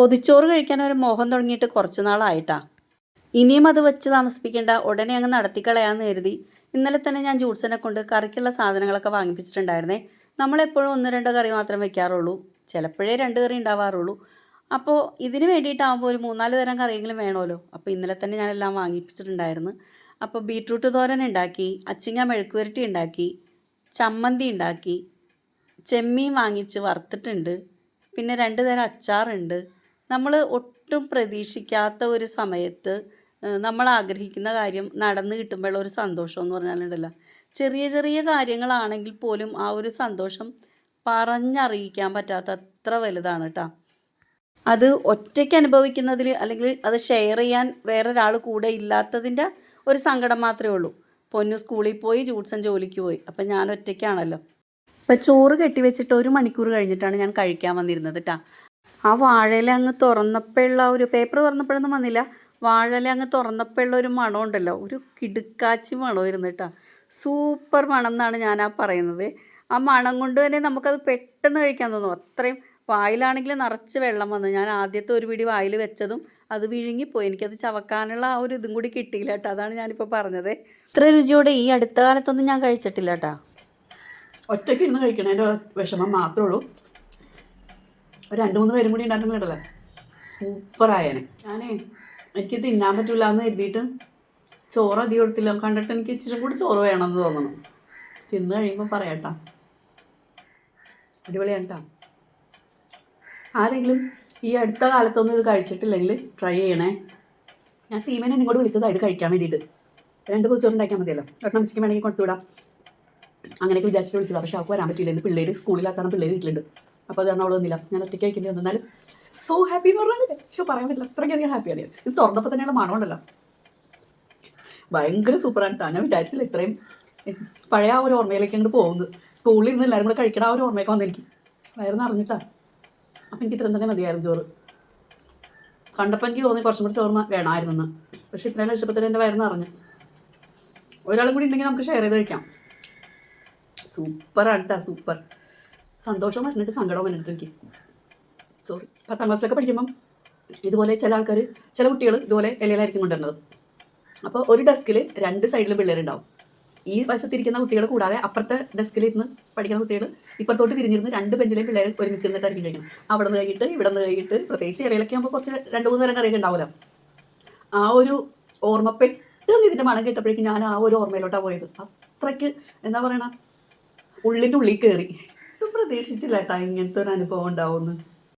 പൊതിച്ചോറ് കഴിക്കാൻ ഒരു മോഹം തുടങ്ങിയിട്ട് കുറച്ച് നാളായിട്ടാ. ഇനിയും അത് വെച്ച് താമസിപ്പിക്കേണ്ട. ഉടനെ അങ്ങ് നടത്തിക്കളയാന്ന് കരുതി ഇന്നലെ തന്നെ ഞാൻ ജൂട്സനെ കൊണ്ട് കറിക്കുള്ള സാധനങ്ങളൊക്കെ വാങ്ങിപ്പിച്ചിട്ടുണ്ടായിരുന്നേ. നമ്മളെപ്പോഴും ഒന്ന് രണ്ട് കറി മാത്രം വെക്കാറുള്ളൂ. ചിലപ്പോഴേ രണ്ട് കറി ഉണ്ടാവാറുള്ളൂ. അപ്പോൾ ഇതിന് വേണ്ടിയിട്ടാകുമ്പോൾ ഒരു മൂന്നാൽ തരം കറിയെങ്കിലും വേണമല്ലോ. അപ്പോൾ ഇന്നലെ തന്നെ ഞാനെല്ലാം വാങ്ങിപ്പിച്ചിട്ടുണ്ടായിരുന്നു. അപ്പോൾ ബീട്രൂട്ട് തോരൻ ഉണ്ടാക്കി അച്ചിങ്ങ മെഴുക്കുവരട്ടി ഉണ്ടാക്കി ചമ്മന്തി ഉണ്ടാക്കി ചെമ്മീൻ വാങ്ങിച്ച് വറുത്തിട്ടുണ്ട്. പിന്നെ രണ്ട് തരം അച്ചാറുണ്ട്. നമ്മൾ ഒട്ടും പ്രതീക്ഷിക്കാത്ത ഒരു സമയത്ത് നമ്മൾ ആഗ്രഹിക്കുന്ന കാര്യം നടന്നു കിട്ടുമ്പോഴുള്ള ഒരു സന്തോഷം എന്ന് പറഞ്ഞാലുണ്ടല്ലോ ചെറിയ ചെറിയ കാര്യങ്ങളാണെങ്കിൽ പോലും ആ ഒരു സന്തോഷം പറഞ്ഞറിയിക്കാൻ പറ്റാത്ത അത്ര വലുതാണ് കേട്ടോ അത് ഒറ്റയ്ക്ക് അനുഭവിക്കുന്നതിൽ അല്ലെങ്കിൽ അത് ഷെയർ ചെയ്യാൻ വേറൊരാൾ കൂടെ ഇല്ലാത്തതിന്റെ ഒരു സങ്കടം മാത്രമേ ഉള്ളൂ. പൊന്നു സ്കൂളിൽ പോയി ജൂട്സൻ ജോലിക്ക് പോയി. അപ്പം ഞാൻ ഒറ്റയ്ക്കാണല്ലോ. ഇപ്പം ചോറ് കെട്ടിവെച്ചിട്ട് ഒരു മണിക്കൂർ കഴിഞ്ഞിട്ടാണ് ഞാൻ കഴിക്കാൻ വന്നിരുന്നത് കേട്ടോ ആ വാഴയില അങ്ങ് തുറന്നപ്പോഴുള്ള ഒരു പേപ്പർ തുറന്നപ്പോഴൊന്നും വന്നില്ല. വാഴയില അങ്ങ് തുറന്നപ്പോഴുള്ള ഒരു മണം ഉണ്ടല്ലോ. ഒരു കിടുക്കാച്ചി മണമായിരുന്നു കേട്ടോ. സൂപ്പർ മണം എന്നാണ് ഞാൻ ആ പറയുന്നത്. ആ മണം കൊണ്ട് തന്നെ നമുക്കത് പെട്ടെന്ന് കഴിക്കാൻ തോന്നും. അത്രയും വായിലാണെങ്കിൽ നിറച്ച് വെള്ളം വന്നു. ഞാൻ ആദ്യത്തെ ഒരു പിടി വായിൽ വെച്ചതും അത് വിഴുങ്ങിപ്പോയി. എനിക്കത് ചവക്കാനുള്ള ആ ഒരു ഇതും കൂടി കിട്ടിയില്ല കേട്ടോ. അതാണ് ഞാനിപ്പോൾ പറഞ്ഞത്. ഇത്ര രുചിയോടെ ഈ അടുത്ത കാലത്തൊന്നും ഞാൻ കഴിച്ചിട്ടില്ല കേട്ടോ. ഒറ്റയ്ക്ക് ഇരുന്ന് കഴിക്കണതിന്റെ വിഷമം മാത്രമേ ഉള്ളൂ. രണ്ട് മൂന്ന് പേരും കൂടി ഉണ്ടായിരുന്നില്ലല്ലേ സൂപ്പറായേനെ ഞാനേ എനിക്ക് തിന്നാൻ പറ്റില്ല എന്ന് കരുതിയിട്ട് ചോറ് അധികം എടുത്തില്ല കണ്ടിട്ട് എനിക്ക് ഇച്ചിരി കൂടി ചോറ് വേണമെന്ന് തോന്നണം തിന്ന് കഴിയുമ്പോൾ പറയാട്ടാ. അടിപൊളിയാണ് കേട്ടോ ആരെങ്കിലും ഈ അടുത്ത കാലത്തൊന്നും ഇത് കഴിച്ചിട്ടില്ലെങ്കിൽ ട്രൈ ചെയ്യണേ. ഞാൻ സീമനെ നിങ്ങോട് വിളിച്ചതാണ് ഇത് കഴിക്കാൻ വേണ്ടിയിട്ട്. രണ്ട് പൂച്ചോറ് ഉണ്ടാക്കിയാൽ മതിയല്ലോ. ഒരെണ്ണം ഉച്ചയ്ക്ക് വേണമെങ്കിൽ കൊടുത്തുവിടാം അങ്ങനെയൊക്കെ വിചാരിച്ചിട്ട് വിളിച്ചതാണ് പക്ഷെ അവർക്ക് വരാൻ പറ്റില്ല ഇന്ന് പിള്ളേർ സ്കൂളിലാത്താണ് പിള്ളേർ വീട്ടിലുണ്ട്. അപ്പോൾ അത് അവൾ വന്നില്ല ഞാൻ ഒറ്റയ്ക്ക് കഴിക്കേണ്ടി എന്നാലും സോ ഹാപ്പി എന്ന് പറഞ്ഞാൽ പക്ഷെ പറയാൻ പറ്റില്ല. അത്രയ്ക്കധികം ഹാപ്പിയാണ് ഇത് തുറന്നപ്പോൾ തന്നെയുള്ള മണമുണ്ടല്ലോ ഭയങ്കര സൂപ്പറാണ് കേട്ടോ ഞാൻ വിചാരിച്ചില്ല ഇത്രയും പഴയ ആ ഒരു ഓർമ്മയിലേക്ക് അങ്ങോട്ട് പോകുന്നത്. സ്കൂളിൽ ഇരുന്ന് എല്ലാവരും കൂടെ കഴിക്കണ ആ ഒരു ഓർമ്മയൊക്കെ വന്നെനിക്ക് വയറ് നിറഞ്ഞിട്ടാ. അപ്പം എനിക്ക് ഇത്രയും തന്നെ മതിയായിരുന്നു ചോറ്. കണ്ടപ്പോൾ എനിക്ക് തോന്നി കുറച്ചും കൂടി ചോറ് വേണമായിരുന്നു പക്ഷെ ഇത്രയും കഴിച്ചപ്പോൾ തന്നെ എന്റെ വയറ് അറിഞ്ഞു ഒരാളും കൂടി ഉണ്ടെങ്കിൽ നമുക്ക് ഷെയർ ചെയ്ത് കഴിക്കാം. സൂപ്പറാണ് കേട്ടോ സൂപ്പർ സന്തോഷം വരണിട്ട് സങ്കടം വന്നിട്ട് എനിക്ക് സോറി പത്താം ക്ലാസ്സിലൊക്കെ പഠിക്കുമ്പം ഇതുപോലെ ചില ആൾക്കാർ ചില കുട്ടികൾ ഇതുപോലെ ഇലയിലായിരിക്കും കൊണ്ടുവരുന്നത്. അപ്പോൾ ഒരു ഡെസ്കിൽ രണ്ട് സൈഡിലും പിള്ളേരുണ്ടാവും. ഈ വശത്തിരിക്കുന്ന കുട്ടികൾ കൂടാതെ അപ്പുറത്തെ ഡെസ്കിൽ ഇരുന്ന് പഠിക്കുന്ന കുട്ടികൾ ഇപ്പുറത്തോട്ട് തിരിഞ്ഞിരുന്ന് രണ്ട് ബെഞ്ചിലെയും പിള്ളേർ ഒരുമിച്ച് ഇരുന്നിട്ടായിരിക്കും കഴിക്കണം അവിടെ നിന്ന് കഴിഞ്ഞിട്ട് ഇവിടെ നിന്ന് കഴിഞ്ഞിട്ട് പ്രത്യേകിച്ച് ഇലയിലൊക്കെ ആകുമ്പോൾ കുറച്ച് രണ്ട് മൂന്ന് നേരം കറിയൊക്കെ ഉണ്ടാവില്ല ആ ഒരു ഓർമ്മ പെട്ടെന്ന് ഇതിന്റെ മണം കേട്ടപ്പോഴേക്കും ഞാൻ ആ ഒരു ഓർമ്മയിലോട്ടാണ് പോയത്. അത്രയ്ക്ക് എന്താ പറയണ? ഉള്ളിന്റെ ഉള്ളിൽ കയറി പ്രതീക്ഷിച്ചില്ല കേട്ടോ ഇങ്ങനത്തെ ഒരു അനുഭവം ഉണ്ടാവുമെന്ന്.